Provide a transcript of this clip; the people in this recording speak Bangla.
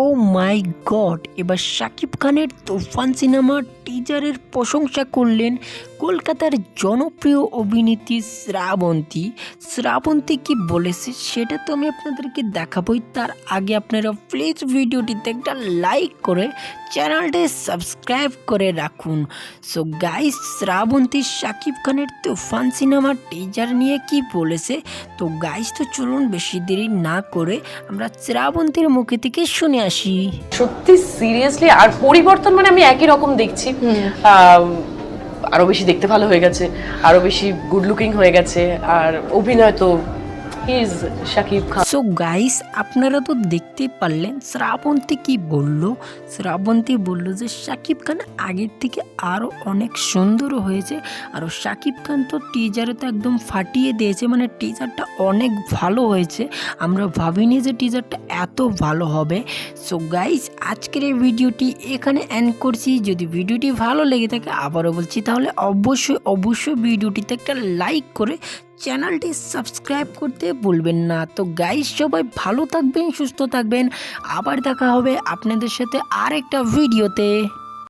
ও মাই গড এবার শাকিব খানের তুফান সিনেমার টিজারের প্রশংসা করলেন কলকাতার জনপ্রিয় অভিনেত্রী শ্রাবন্তী। শ্রাবন্তী কি বলেছে সেটা তো আমি আপনাদেরকে দেখাবই। তার আগে আপনারা প্লিজ ভিডিওটিতে একটা লাইক করে চ্যানেলটি সাবস্ক্রাইব করে রাখুন। সো গাইস শ্রাবন্তী শাকিব খানের তুফান সিনেমার টিজার নিয়ে কি বলেছে? তো গাইস তো চলুন বেশি দেরি না করে আমরা শ্রাবন্তীর মুখে থেকে শুনে আসি। সত্যি সিরিয়াসলি আর পরিবর্তন মানে আমি একই রকম দেখছি। আরও বেশি দেখতে ভালো হয়ে গেছে আরও বেশি গুড লুকিং হয়ে গেছে আর অভিনয় তো শাকিব খান সো গাইস আপনারা তো দেখতে পারলেন, শ্রাবন্তী কি বলল? শ্রাবন্তী বলল যে, শাকিব খান আগের থেকে আরও অনেক সুন্দর হয়েছে। আর শাকিব খান তো টিজারে তো একদম ফাটিয়ে দিয়েছে মানে টিজারটা অনেক ভালো হয়েছে। আমরা ভাবিনি যে টিজারটা এত ভালো হবে। সো গাইস আজকের এই ভিডিওটি এখানে এন্ড করছি। যদি ভিডিওটি ভালো লেগে থাকে, আবারও বলছি, তাহলে অবশ্যই অবশ্যই ভিডিওটিতে একটা লাইক করে চ্যানেলটি সাবস্ক্রাইব করতে ভুলবেন না। তো গাইস সবাই ভালো থাকবেন, সুস্থ থাকবেন। আবার দেখা হবে আপনাদের সাথে আরেকটা ভিডিওতে